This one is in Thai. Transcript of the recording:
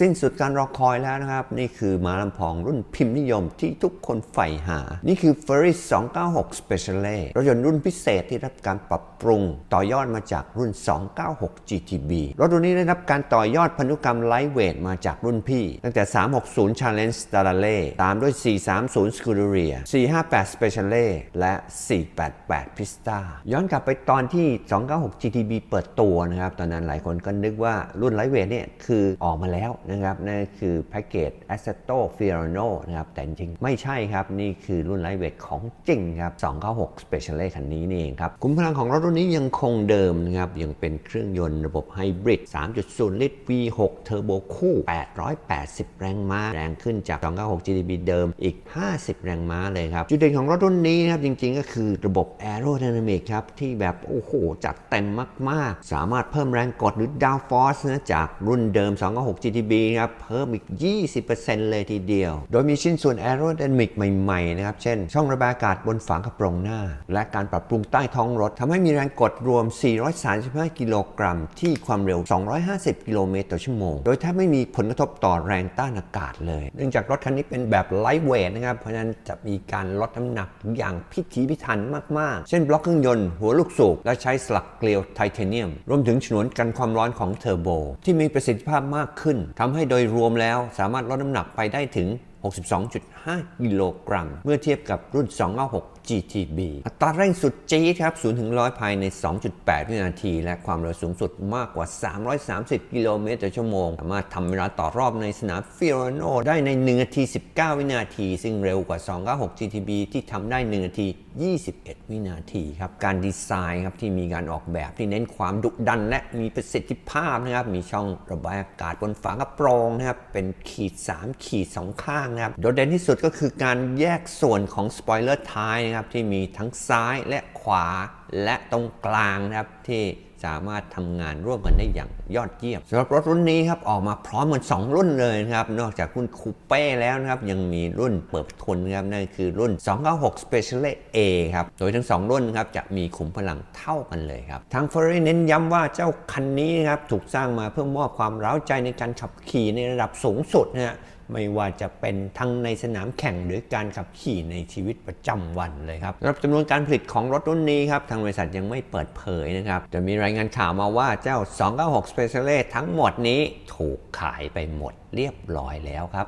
สิ้นสุดการรอคอยแล้วนะครับ นี่คือมาลำพองรุ่นพิมพ์นิยมที่ทุกคนใฝ่หา นี่คือ Ferris 296 Special รถยนต์รุ่นพิเศษที่รับการปรับปรุง ต่อยอดมาจากรุ่น 296 GTB รถรุ่นนี้ได้รับการต่อยอดพันธุกรรมไลท์เวทมาจากรุ่นพี่ ตั้งแต่ 360 Challenge s t a r l e ตามด้วย 430 Scuderia 458 Special และ 488 Pista ย้อนกลับไปตอนที่ 296 GTB เปิดตัวนะครับ ตอนนั้นหลายคนก็นึกว่ารุ่นไลท์เวทเนี่ยคือออกมาแล้วนะครับนั่นคือแพ็กเกจ a s e t o Fiorano นะครับแต่จริงไม่ใช่ครับ นี่คือรุ่นไลท์เวทของจริงครับ296 Special คันนี้นี่เองครับขุมพลังของรถรุ่นนี้ยังคงเดิมนะครับยังเป็นเครื่องยนต์ระบบไฮบริด 3.0 ลิตร V6 เทอร์โบคู่ 880 แรงม้า แรงขึ้นจาก 296 GTB เดิมอีก 50 แรงม้าเลยครับ จุดเด่นของรถรุ่นนี้นะครับจริงๆ ก็คือระบบ Aerodynamic ครับที่แบบโอ้โห จัดเต็มมากๆ สามารถเพิ่มแรงกดหรือ downforce นะจากรุ่นเดิม 296 B ครับเพิ่มอีก 20%เลยทีเดียว โดยมีชิ้นส่วน Aerodynamic ใหม่ๆนะครับ เช่น ช่องระบายอากาศบนฝากระโปรงหน้า และการปรับปรุงใต้ท้องรถทำให้มีแรงกดรวม 435 กิโลกรัม ที่ความเร็ว 250 กิโลเมตรต่อชั่วโมง โดยแทบไม่มีผลกระทบต่อแรงต้านอากาศเลย เนื่องจากรถคันนี้เป็นแบบไลท์เวทนะครับ เพราะฉะนั้นจะมีการลดน้ำหนักอย่างพิถีพิถันมากๆ เช่นบล็อกเครื่องยนต์หัวลูกสูบและใช้สลักเกลียวไทเทเนียม รวมถึงฉนวนกันความร้อนของเทอร์โบที่มีประสิทธิภาพมากขึ้นททำให้โดยรวมแล้วสามารถลดน้ำหนักไปได้ถึง 62.5 กิโลกรัม เมื่อเทียบกับรุ่น 296 GTB อัตราเร่งสุดจี๊ดครับ0ถึง100 ภายใน 2.8 วินาที และความเร็วสูงสุดมากกว่า 330 กิโลเมตรต่อชั่วโมง สามารถทำเวลาต่อรอบในสนามฟิโรโนได้ใน 1 นาที 19 วินาที ซึ่งเร็วกว่า 296 GTB ที่ทำได้ 1 นาที 21 วินาทีครับ การดีไซน์ครับที่มีการออกแบบที่เน้นความดุดัน และมีประสิทธิภาพนะครับ มีช่องระบายอากาศบนฝากระโปรงนะครับ เป็นขีด 3 ขีด 2 ข้างนะครับโดดเด่นที่สุดก็คือการแยกส่วนของสปอยเลอร์ท้ายนะครับที่มีทั้งซ้ายและขวาและตรงกลางนะครับที่สามารถทำงานร่วมกันได้อย่างยอดเยี่ยมสำหรับรถรุ่นนี้ครับออกมาพร้อมกัน 2 รุ่นเลยนะครับ นอกจากรุ่นคูเป้แล้วนะครับ ยังมีรุ่นเปิดทุนนะครับนั่นคือรุ่น 296 Special A ครับ โดยทั้ง 2 รุ่นครับจะมีขุมพลังเท่ากันเลยครับ ทาง Ferrari เน้นย้ำว่าเจ้าคันนี้นะครับถูกสร้างมาเพื่อมอบความเร้าใจในการขับขี่ในระดับสูงสุดนะฮะ ไม่ว่าจะเป็นทั้งในสนามแข่งหรือการขับขี่ในชีวิตประจำวันเลยครับสำหรับจำนวนการผลิตของรถรุ่นนี้ครับทางบริษัทยังไม่เปิดเผยนะครับจะมีรายงานข่าวมาว่าเจ้า 296 Special ทั้งหมดนี้ถูกขายไปหมดเรียบร้อยแล้วครับ